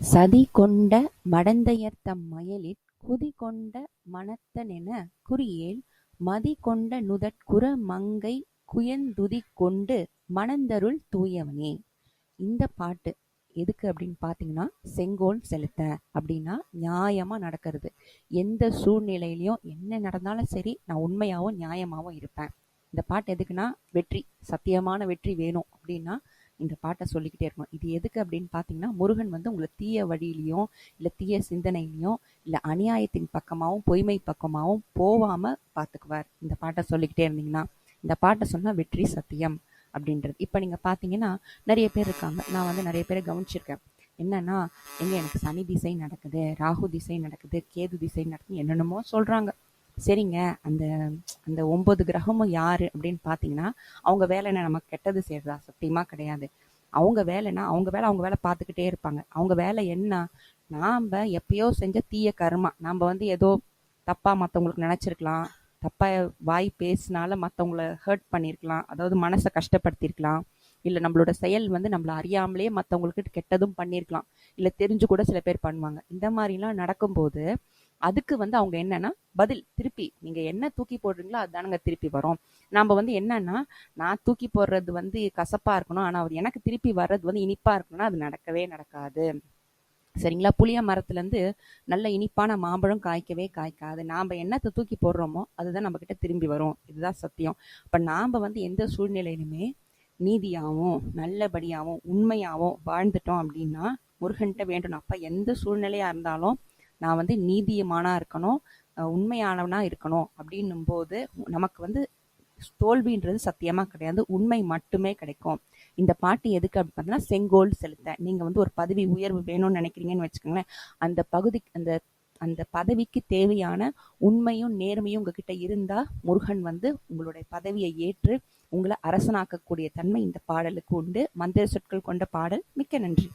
சதி கொண்ட மடந்தையர்தம் மயலிற் குதி கொண்ட மனத்தனெனக் குறியேல் மதி கொண்ட நுதற்குற மங்கை குயந்துதி கொண்டு மணந்தருள் தூயவனே. இந்தப் பாட்டு எதுக்கு அப்படின்னு பார்த்தீங்கன்னா செங்கோல் செலுத்த அப்படின்னா நியாயமா நடக்கிறது எந்த சூழ்நிலையிலையும் என்ன நடந்தாலும் சரி நான் உண்மையாகவும் நியாயமாகவும் இருப்பேன் இந்த பாட்டு எதுக்குன்னா வெற்றி சத்தியமான வெற்றி வேணும் அப்படின்னா இந்த பாட்டை சொல்லிக்கிட்டே இருக்கணும். இது எதுக்கு அப்படின்னு பார்த்தீங்கன்னா முருகன் வந்து உங்களை தீய வழியிலையும் இல்லை தீய சிந்தனையிலையும் இல்லை அநியாயத்தின் பக்கமாகவும் பொய்மை பக்கமாகவும் போகாமல் பார்த்துக்குவார் இந்த பாட்டை சொல்லிக்கிட்டே இருந்தீங்கன்னா இந்த பாட்டை சொன்னால் வெற்றி சத்தியம் அப்படின்றது. இப்போ நீங்கள் பார்த்தீங்கன்னா நிறைய பேர் இருக்காங்க. நான் வந்து நிறைய பேரை கவனிச்சிருக்கேன். என்னன்னா எங்க எனக்கு சனி திசை நடக்குது ராகு திசை நடக்குது கேது திசை நடக்குது என்னென்னமோ சொல்கிறாங்க சரிங்க அந்த அந்த ஒன்பது கிரகமும் யாரு அப்படின்னு பார்த்தீங்கன்னா அவங்க வேலை என்ன? நமக்கு கெட்டது செய்யறதா சத்தியமா கிடையாது. அவங்க வேலைன்னா அவங்க வேலை அவங்க வேலை பார்த்துக்கிட்டே இருப்பாங்க. அவங்க வேலை என்ன? நாம் எப்பயோ செஞ்ச தீய கர்மா. நாம் வந்து ஏதோ தப்பாக மற்றவங்களுக்கு நினச்சிருக்கலாம். தப்பாக வாய் பேசினால மற்றவங்கள ஹர்ட் பண்ணியிருக்கலாம் அதாவது மனசை கஷ்டப்படுத்தியிருக்கலாம் இல்லை நம்மளோட செயல் வந்து நம்மளை அறியாமலே மற்றவங்களுக்கு கெட்டதும் பண்ணியிருக்கலாம் இல்லை தெரிஞ்சு கூட சில பேர் பண்ணுவாங்க. இந்த மாதிரிலாம் நடக்கும்போது அதுக்கு வந்து அவங்க என்னன்னா பதில் திருப்பி. நீங்க என்ன தூக்கி போடுறீங்களோ அதுதானுங்க திருப்பி வரும். நாம வந்து என்னன்னா நான் தூக்கி போடுறது வந்து கசப்பா இருக்கணும். ஆனா அவர் எனக்கு திருப்பி வர்றது வந்து இனிப்பா இருக்கணும்னா அது நடக்கவே நடக்காது. சரிங்களா? புளிய மரத்துலேருந்து நல்ல இனிப்பான மாம்பழம் காய்க்கவே காய்க்காது. நாம் என்னத்தை தூக்கி போடுறோமோ அதுதான் நம்ம கிட்ட திரும்பி வரும். இதுதான் சத்தியம். இப்போ நாம் வந்து எந்த சூழ்நிலையிலுமே நீதியாகவும் நல்லபடியாகவும் உண்மையாகவும் வாழ்ந்துட்டோம் அப்படின்னா முருகன்கிட்ட வேண்டணும். அப்போ எந்த சூழ்நிலையாக இருந்தாலும் நான் வந்து நீதியமானா இருக்கணும் உண்மையானவனா இருக்கணும் அப்படின்னும் போது நமக்கு வந்து தோல்வின்றது சத்தியமா கிடையாது உண்மை மட்டுமே கிடைக்கும். இந்த பாட்டு எதுக்கு அப்படின்னு பார்த்தீங்கன்னா செங்கோல் செலுத்த. நீங்க வந்து ஒரு பதவி உயர்வு வேணும்னு நினைக்கிறீங்கன்னு வச்சுக்கோங்களேன் அந்த பகுதி அந்த அந்த பதவிக்கு தேவையான உண்மையும் நேர்மையும் உங்ககிட்ட இருந்தா முருகன் வந்து உங்களுடைய பதவியை ஏற்று உங்களை அரசனாக்கக்கூடிய தன்மை இந்த பாடலுக்கு உண்டு. மந்திர சொற்கள் கொண்ட பாடல் மிக்க நன்றி.